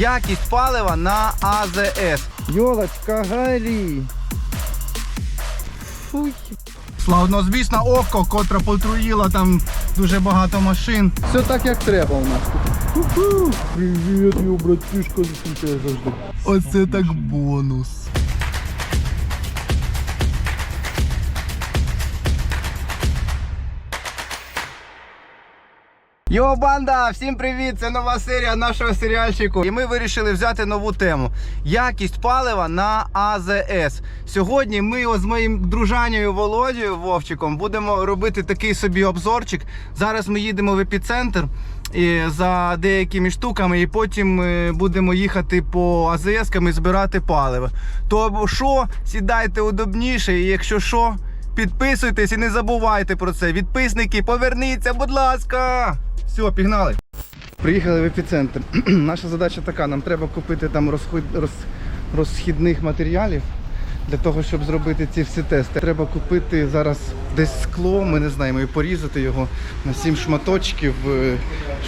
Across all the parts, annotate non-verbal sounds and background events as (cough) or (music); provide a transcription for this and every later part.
Якість палива на АЗС. Йолочка, галі. Фуй. Славнозвісна око, котра потруїла там дуже багато машин. Все так, як треба у нас. Привіт, йо, братішка, зустрічає завжди. Оце так бонус. Йо, банда! Всім привіт! Це нова серія нашого серіальчику. І ми вирішили взяти нову тему: якість палива на АЗС. Сьогодні ми з моїм дружанею Володією Вовчиком будемо робити такий собі обзорчик. Зараз ми їдемо в епіцентр і за деякими штуками, і потім е, будемо їхати по АЗС-кам і збирати паливо. То що, сідайте удобніше, і якщо що. Підписуйтесь і не забувайте про це. Відписники, поверніться, будь ласка. Все, пігнали. Приїхали в епіцентр. (clears throat) Наша задача така: нам треба купити там розход... роз... розхідних матеріалів для того, щоб зробити ці всі тести. Треба купити зараз десь скло, ми не знаємо, і порізати його на 7 шматочків, е,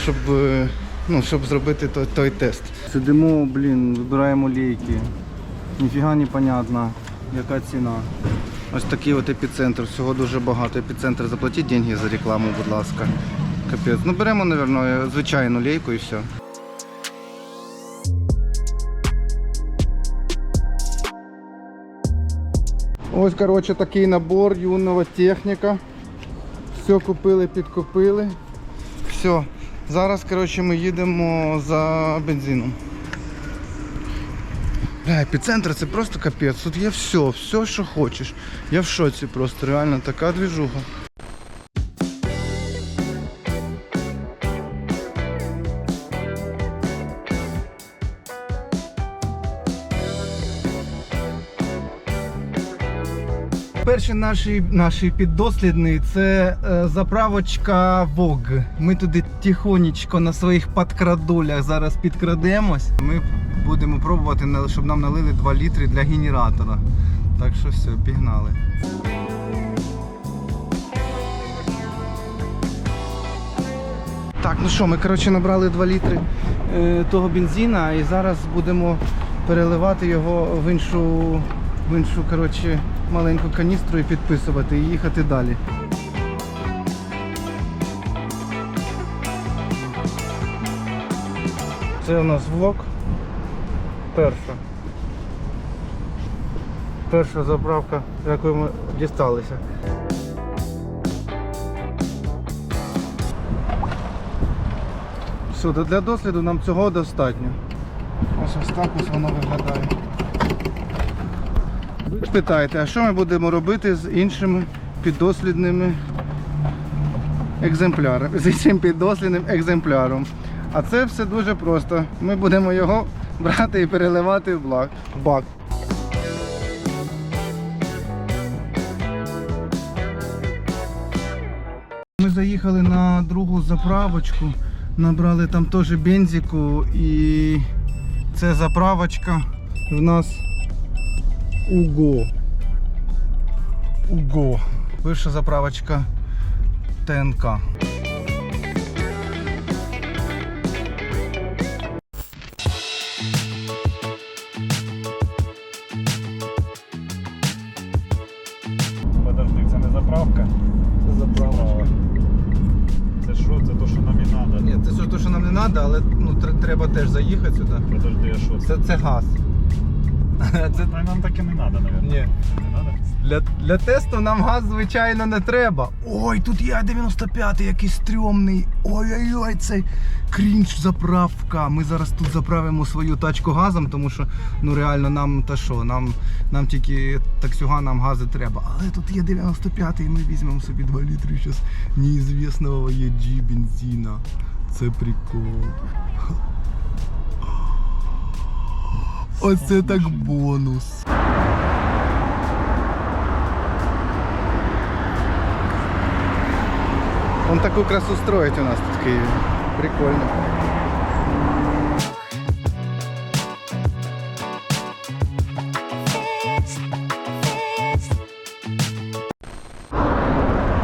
щоб, е, ну, щоб зробити той, той тест. Сидимо, блін, вибираємо лейки. Ніфіга не понятно, яка ціна. Ось такий от епіцентр, всього дуже багато. Епіцентр, заплатіть деньги за рекламу, будь ласка. Капець. Ну беремо, мабуть, звичайну лейку і все. Ось, коротше, такий набор юного техніка. Все купили, підкупили. Все. Зараз, коротше, ми їдемо за бензином. Бля, епіцентр це просто капець. Тут є все, все, що хочеш. Я в шоці просто, реально така двіжуха. Перший наш, наш піддослідний це е, заправочка VOG. Ми туди тихонечко на своїх подкрадулях зараз підкрадемось. Ми будемо пробувати, щоб нам налили 2 літри для генератора. Так що все, пігнали. Так, ну що, ми коротше набрали 2 літри е, того бензина і зараз будемо переливати його в іншу, в іншу коротше, маленьку каністру і підписувати і їхати далі. Це у нас влог. Перша. Перша заправка, якою ми дісталися. Все, для досліду нам цього достатньо. Ось ось так ось воно виглядає. Питаєте, а що ми будемо робити з іншими піддослідними екземплярами, з іншим піддослідним екземпляром? А це все дуже просто. Ми будемо його брати і переливати в бак. Ми заїхали на другу заправочку, набрали там теж бензику і це заправочка в нас УГО. УГО. Бивша заправочка ТНК. Подожди, це не заправка. Це заправочка. Це що? Це то, що нам і треба. Ні, це все те, що нам не треба, але ну, тр- треба теж заїхати сюди. Подожди, а що це? Це, це газ. Це Та нам таке не треба, мабуть. Ні. Для, для тесту нам газ, звичайно, не треба. Ой, тут є 95-й, який стрьомний. Ой-ой-ой, цей крінж заправка. Ми зараз тут заправимо свою тачку газом, тому що ну реально нам та що, нам, нам тільки таксюганам гази треба. Але тут є 95-й, і ми візьмемо собі 2 літри зараз неізвісного EG бензина. Це прикол. Оце так бонус. Он такую красу строить у нас тут в Киеве. Прикольно.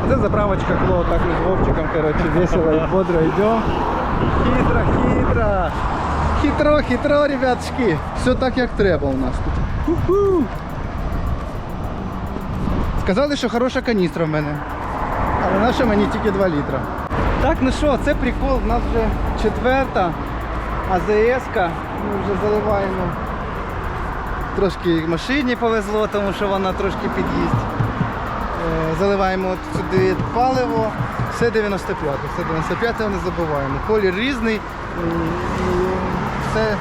Це заправочка Кло, так и с Вовчиком, короче, весело и бодро идем. Хитро, хитро. Хитро, хитро, ребяточки. Все так, як треба у нас тут. Сказали, що хороша каністра в мене. Але наша мені тільки 2 літра. Так, ну що, це прикол. У нас вже четверта АЗС-ка. Ми вже заливаємо. Трошки машині повезло, тому що вона трошки під'їсть. Е, Заливаємо сюди паливо. Все 95, все 95 не забуваємо. Колір різний. Все,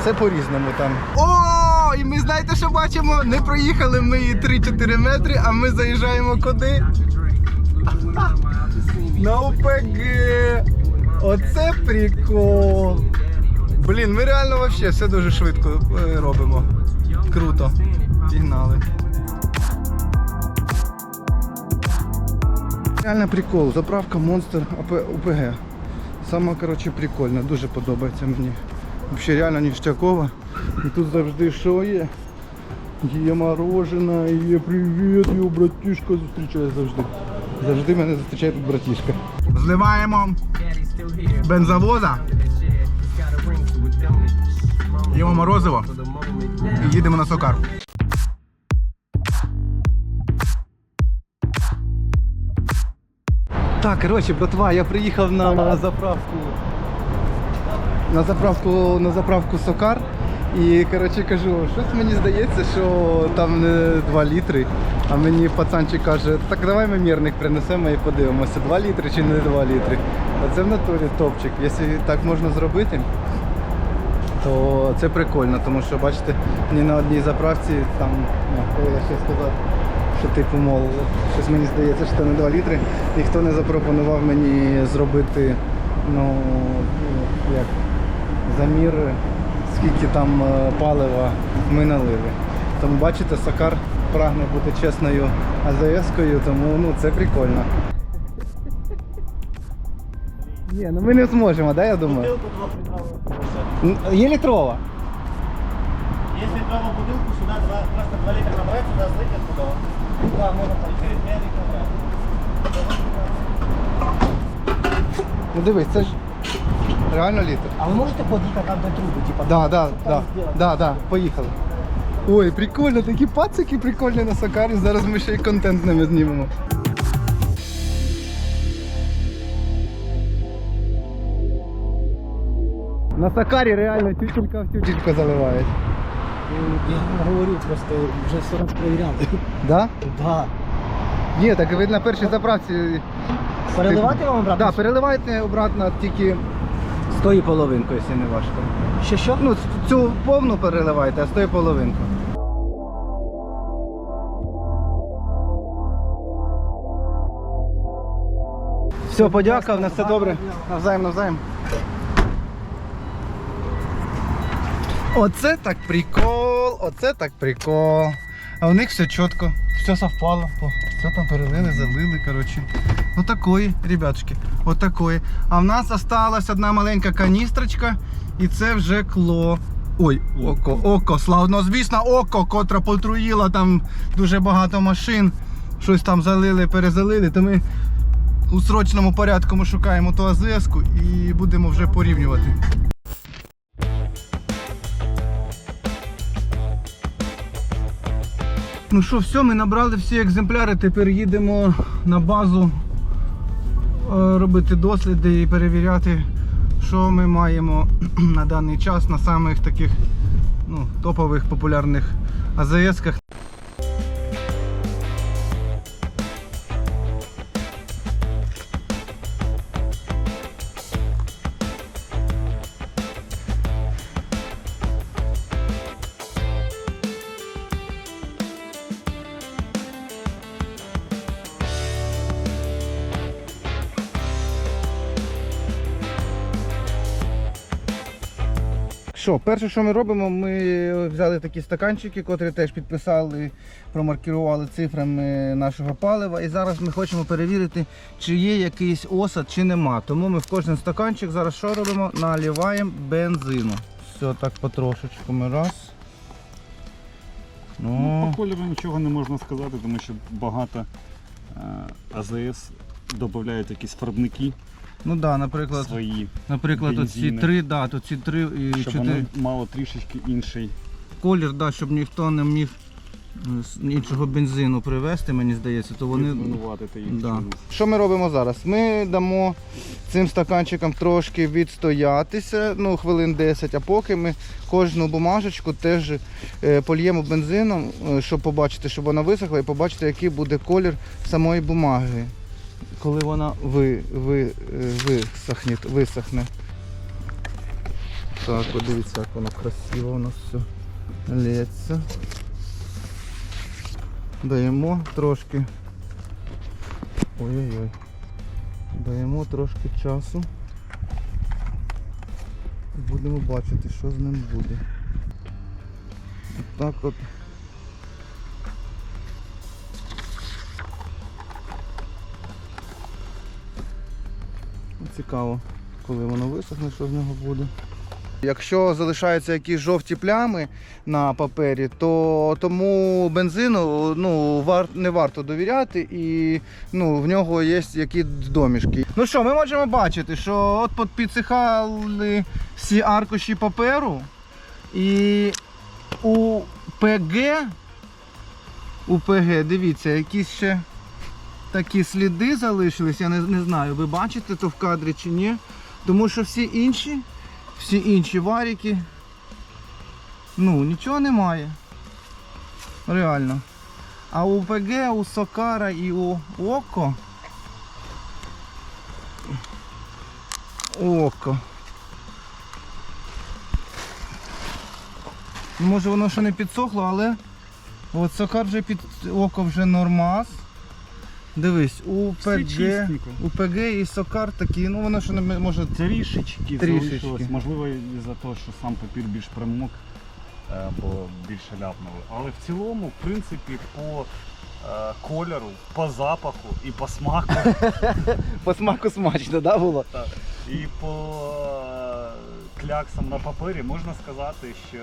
все по-різному там. О, і ми знаєте, що бачимо? Не проїхали ми 3-4 метри, а ми заїжджаємо куди? (laughs) На ОПГ. Оце прикол. Блін, ми реально вообще все дуже швидко е, робимо. Круто. Пігнали. Реально прикол. Заправка Monster АП УПГ. Сама коротше прикольна, дуже подобається мені. Взагалі реально ніштякова. І тут завжди що є? Є мороженое, є привіт, його братішка зустрічає завжди. Завжди мене зустрічає тут братішка. Зливаємо бензовоза, їмо морозиво і їдемо на сокар. Так, коротше, братва, я приїхав на заправку. На заправку, на заправку Сокар. І коротше кажу, щось мені здається, що там не 2 літри. А мені пацанчик каже, так давай ми мірник принесемо і подивимося, 2 літри чи не 2 літри. Оце в натурі топчик. Якщо так можна зробити, то це прикольно, тому що бачите, ні на одній заправці там, ну, коли я ще сказав, що типу, мов, щось мені здається, що це не 2 літри. Ніхто не запропонував мені зробити, ну, як, замір, скільки там е, палива ми налили. Тому бачите, Сакар прагне бути чесною АЗС-кою, тому ну, це прикольно. Ні, ну ми не зможемо, да, я думаю? Є літрова. Если прямо бутылку сюда два, просто 2 литра набрать, сюда слыть оттуда. Да, можно там через 2 литра брать. Ну дивись, це ж реально літр. А вы можете подъехать там до трубы, типа? Да, да, Что да, там сделать? да, да, поїхали. Ой, прикольно, такі пацики прикольні на Сакарі. Зараз ми ще й контент з ними знімемо. На Сакарі реально тютелька в тютельку заливають. Я говорю, просто уже 40 проверял. Да? Да. Ні, так ви на першій заправці. Переливати вам обратно? Да, переливайте обратно тільки з тої половинкою, якщо не важко. Що що? Ну, цю повну переливайте, а з тої половинку. Все, подякував, на все добре. Навзаєм, навзаєм. Оце так прикол, оце так прикол. А у них все чітко, все совпало. Все там перелили, залили, коротше. Отакої, ребятушки, отакої. А в нас осталась одна маленька каністрочка, і це вже кло. Ой, око, око, славно, звісно, око, котра потруїла там дуже багато машин. Щось там залили, перезалили, то ми у срочному порядку ми шукаємо ту АЗС-ку і будемо вже порівнювати. Ну що, все, ми набрали всі екземпляри, тепер їдемо на базу робити досліди і перевіряти, що ми маємо (clears throat) на даний час на самих таких ну, топових популярних АЗС-ках. Що, перше, що ми робимо, ми взяли такі стаканчики, котрі теж підписали, промаркірували цифрами нашого палива. І зараз ми хочемо перевірити, чи є якийсь осад, чи нема. Тому ми в кожен стаканчик зараз що робимо? Наливаємо бензину. Все так потрошечку ми раз. Ну, Ну, по кольору нічого не можна сказати, тому що багато е, АЗС додають якісь фарбники. Ну да, наприклад, свої, наприклад, оці бензини. три, да, то ці три і щоб чотири. воно мало трішечки інший. Колір, да, щоб ніхто не міг е, з іншого бензину привезти, мені здається, то вони. Звинуватити їх Да. чомусь. Що ми робимо зараз? Ми дамо цим стаканчикам трошки відстоятися, ну хвилин 10, а поки ми кожну бумажечку теж е, польємо бензином, е, щоб побачити, щоб вона висохла і побачити, який буде колір самої бумаги, коли вона ви, ви, е, висохне. висохне. Так, подивіться, як воно красиво у нас все лється. Даємо трошки Ой-ой-ой. Даємо трошки часу. Будемо бачити, що з ним буде. Так от. Цікаво, коли воно висохне, що з нього буде. Якщо залишаються якісь жовті плями на папері, то тому бензину ну, вар, не варто довіряти і ну, в нього є якісь домішки. Ну що, ми можемо бачити, що от під- підсихали всі аркуші паперу і у ПГ, у ПГ, дивіться, якісь ще такі сліди залишились, я не, не знаю, ви бачите то в кадрі чи ні. Тому що всі інші всі інші варіки. Ну, нічого немає. Реально. А у ПГ, у Сокара і у Око. Око. Може воно ще не підсохло, але от Сокар вже під око вже нормас. Дивись, у ПГ, чистенько. у ПГ і Сокар такі, ну воно ще не може Трішечки, Трішечки. залишилось. Можливо, із-за того, що сам папір більш промок, е, бо більше ляпнули. Але в цілому, в принципі, по е, кольору, по запаху і по смаку, (laughs) по смаку смачно, да, було? і по е, кляксам на папері можна сказати, що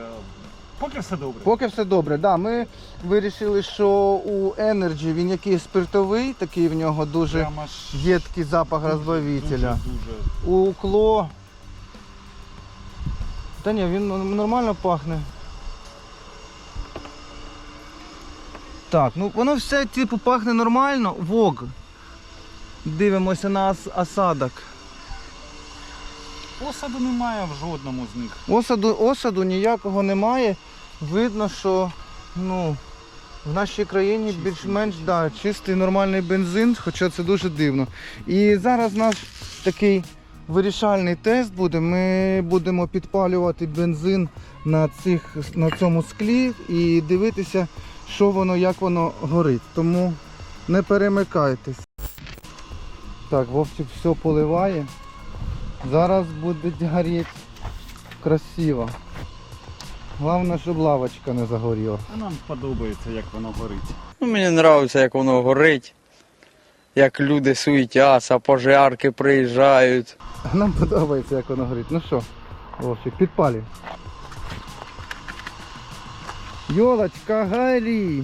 поки все добре. Поки все добре, да, ми вирішили, що у Energy він якийсь спиртовий, такий в нього дуже Прямо ж єдкий запах дуже, розбавителя. Дуже У Кло. Та ні, він нормально пахне. Так, ну воно все типу пахне нормально. Вог. Дивимося на осадок. Осаду немає в жодному з них. Осаду, осаду ніякого немає. Видно, що ну, в нашій країні більш-менш да, чистий нормальний бензин, хоча це дуже дивно. І зараз наш такий вирішальний тест буде. Ми будемо підпалювати бензин на, цих, на цьому склі і дивитися, що воно, як воно горить. Тому не перемикайтесь. Так, Вовчик все поливає. Зараз буде горіти красиво. Головне, щоб лавочка не загоріла. А нам подобається, як воно горить. Ну, мені подобається, як воно горить, як люди суетяться, пожарки приїжджають. А нам подобається, як воно горить. Ну що, Вовчик, підпалюй. Йолочка, горі.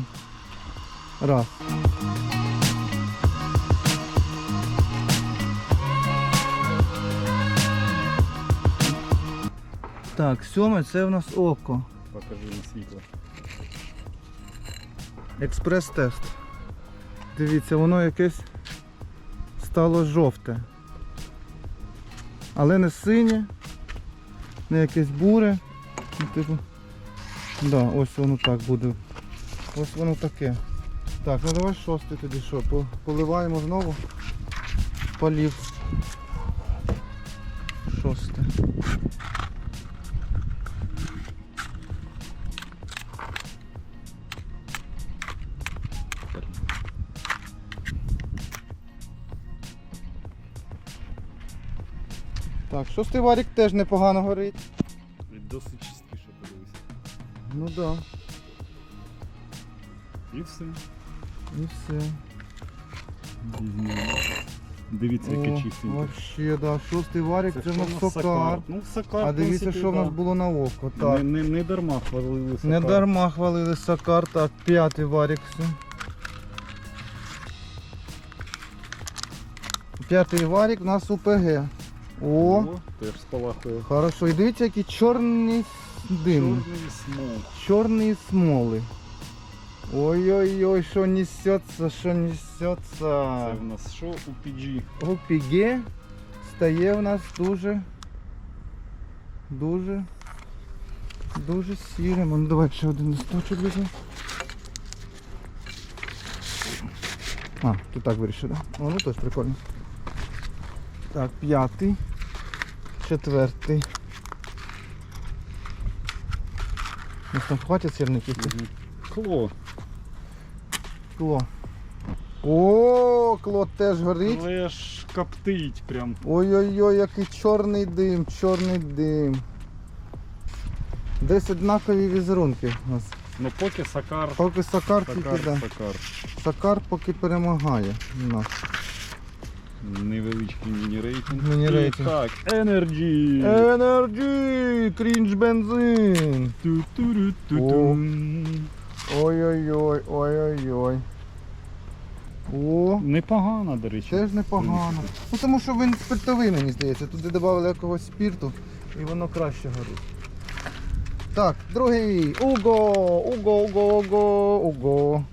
Раз. Так, сьоме це в нас око. Покажи на світло. Експрес-тест. Дивіться, воно якесь стало жовте. Але не синє, не якесь буре. Ну, Типу. Да, ось воно так буде. Ось воно таке. Так, ну давай шостий тоді що? по- Поливаємо знову. Полів. Шосте. Так, шостий варік теж непогано горить. Досить чистіше подивися. Ну так. Да. І все. І все. Дивіться, яке чистеньке. Вообще, да. Шостий варік це, в що нас сокар. Ну, сокар, А в дивіться, принципі, що в нас да. було на око. Не, не, не дарма хвалили сокар. Не дарма хвалили сокар, так, п'ятий варік все. П'ятий варік у нас УПГ. О, теж спалахує. хорошо. І дивіться, який чорний дим. Чорний смог. Чорні смоли. Ой-ой-ой, що несеться, що несеться. Це в нас що у PG? ОПГ стає в нас дуже, дуже, дуже сірим. Ну, давай ще один листочок візьмемо. А, тут так вирішив. Да? О, ну теж прикольно. Так, п'ятий, четвертий. У нас там хватить сірників? Кло. Кло. О, кло теж горить. Але ж коптить прям. Ой-ой-ой, який чорний дим, чорний дим. Десь однакові візерунки у нас. Ну поки Сакар. Поки Сакар тільки, Сакар, да. Сакар. Сакар поки перемагає у нас. Невеличкий міні-рейтинг. Міні-рейтинг. Так, Energy. Energy! Крінж бензин! Ой-ой-ой, ой-ой-ой. О, Непогано, до речі. теж непогано. Ну тому що він спиртовий, мені здається. Туди додали якогось спірту і воно краще горить. Так, другий. Уго! Уго, уго, уго, уго.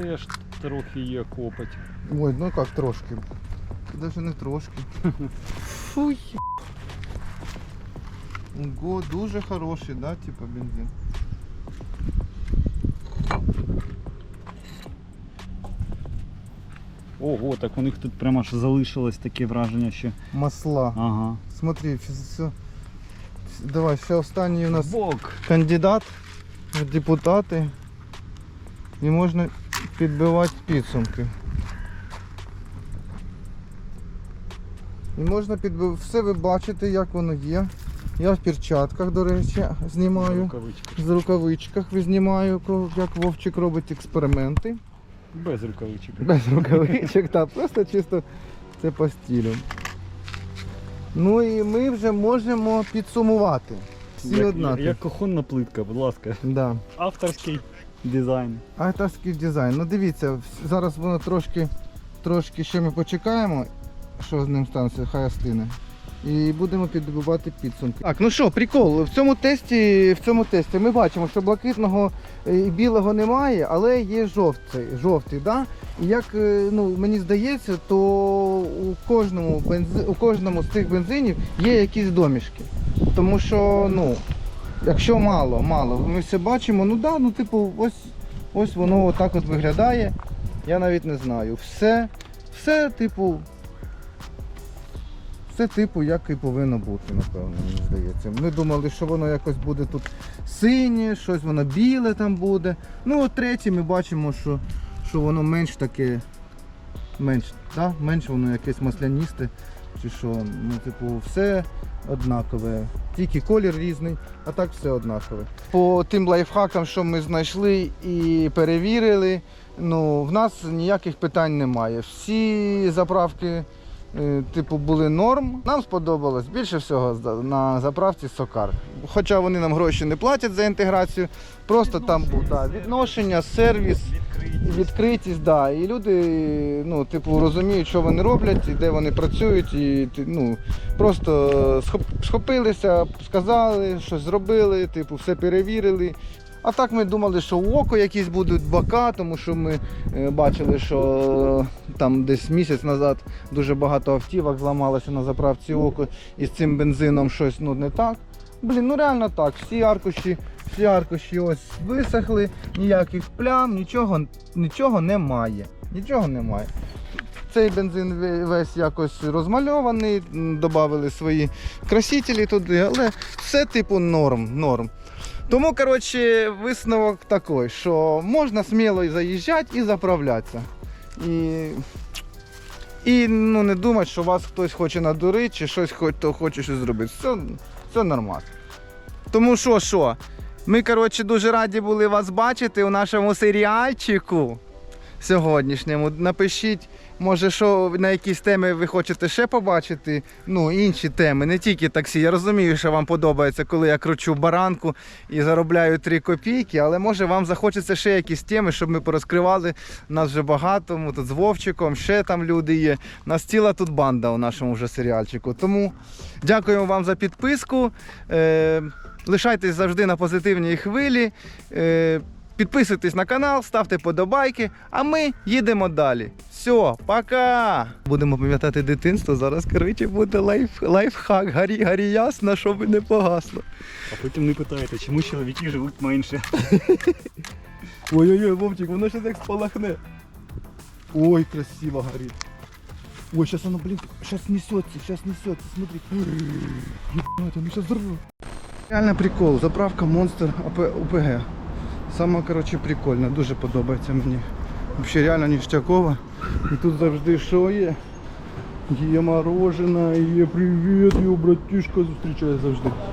Теж трохи є копоть. Ой, ну як трошки. Даже не трошки. Фуй. Ого, дуже хороший, да, типа бензин. Ого, так у них тут прямо аж залишилось таке враження, що. Масла. Ага. Смотри, все. Давай, ще останній у нас Бок. кандидат в депутати. І можна підбивати підсумки. І можна підбивати. Все ви бачите, як воно є. Я в перчатках, до речі, знімаю. Рукавички. З рукавичках знімаю, як Вовчик робить експерименти. Без рукавичок. Без рукавичок, так, просто чисто це по стилю. Ну і ми вже можемо підсумувати. Всі Як, однакові. як кухонна плитка, будь ласка. Да. Авторський дизайн. Авторський дизайн. Ну дивіться, зараз воно трошки, трошки ще ми почекаємо, що з ним станеться, хай остине. І будемо підбивати підсумки. Так, ну що, прикол. В цьому тесті, в цьому тесті ми бачимо, що блакитного е, і білого немає, але є жовтий, жовтий, да? І як е, ну, мені здається, то у кожному бензи... у кожному з цих бензинів є якісь домішки. Тому що, ну, якщо мало, мало, ми все бачимо, ну да, ну типу, ось, ось воно отак от виглядає. Я навіть не знаю. Все, все, типу, все типу, як і повинно бути, напевно, мені здається. Ми думали, що воно якось буде тут синє, щось воно біле там буде. Ну, от третє ми бачимо, що, що воно менш таке, менш, да? менш воно якесь масляністе. Чи що, ну, типу, все однакове. Тільки колір різний, а так все однакове. По тим лайфхакам, що ми знайшли і перевірили, ну, в нас ніяких питань немає. Всі заправки е, типу, були норм. Нам сподобалось більше всього на заправці Сокар. Хоча вони нам гроші не платять за інтеграцію, просто там був да, відношення, сервіс. Відкритість, да. І люди ну, типу, розуміють, що вони роблять, і де вони працюють, і ну, просто схопилися, сказали, щось зробили, типу, все перевірили. А так ми думали, що у око якісь будуть бока, тому що ми е, бачили, що е, там десь місяць назад дуже багато автівок зламалося на заправці око, і з цим бензином щось ну, не так. Блін, ну реально так, всі аркуші, всі аркуші ось висохли, ніяких плям, нічого, нічого немає. Нічого немає. Цей бензин весь якось розмальований, додали свої красителі туди, але все типу норм, норм. Тому, коротше, висновок такий, що можна сміло заїжджати і заправлятися. І, і ну, не думати, що вас хтось хоче надурити, чи щось хто хоче щось зробити. Все, все нормально. Тому що, що? Ми, коротше, дуже раді були вас бачити у нашому серіальчику. Сьогоднішньому. Напишіть, може, що на якісь теми ви хочете ще побачити. Ну, інші теми, не тільки таксі. Я розумію, що вам подобається, коли я кручу баранку і заробляю 3 копійки, але може вам захочеться ще якісь теми, щоб ми порозкривали. Нас вже багато, ми тут з Вовчиком, ще там люди є. Нас ціла тут банда у нашому вже серіальчику. Тому дякуємо вам за підписку. Е, лишайтесь завжди на позитивній хвилі. Підписуйтесь на канал, ставте подобайки, а ми їдемо далі. Все, пока! Будемо пам'ятати дитинство. Зараз коротше буде лайф, лайфхак. Гарі, гарі ясно, щоб не погасло. А потім не питаєте, чому чоловіки живуть менше. (laughs) Ой-ой-ой, Вовчик, воно ще так спалахне. Ой, красиво горит. Ой, сейчас оно, блин, сейчас несется, сейчас несется, смотри. Ебать, оно сейчас взорвет. Реально прикол, заправка АП УПГ. Сама, коротше, прикольна, дуже подобається мені. Взагалі реально ніштякова. І тут завжди що є? Є мороженое, є привіт, його братішка зустрічає завжди.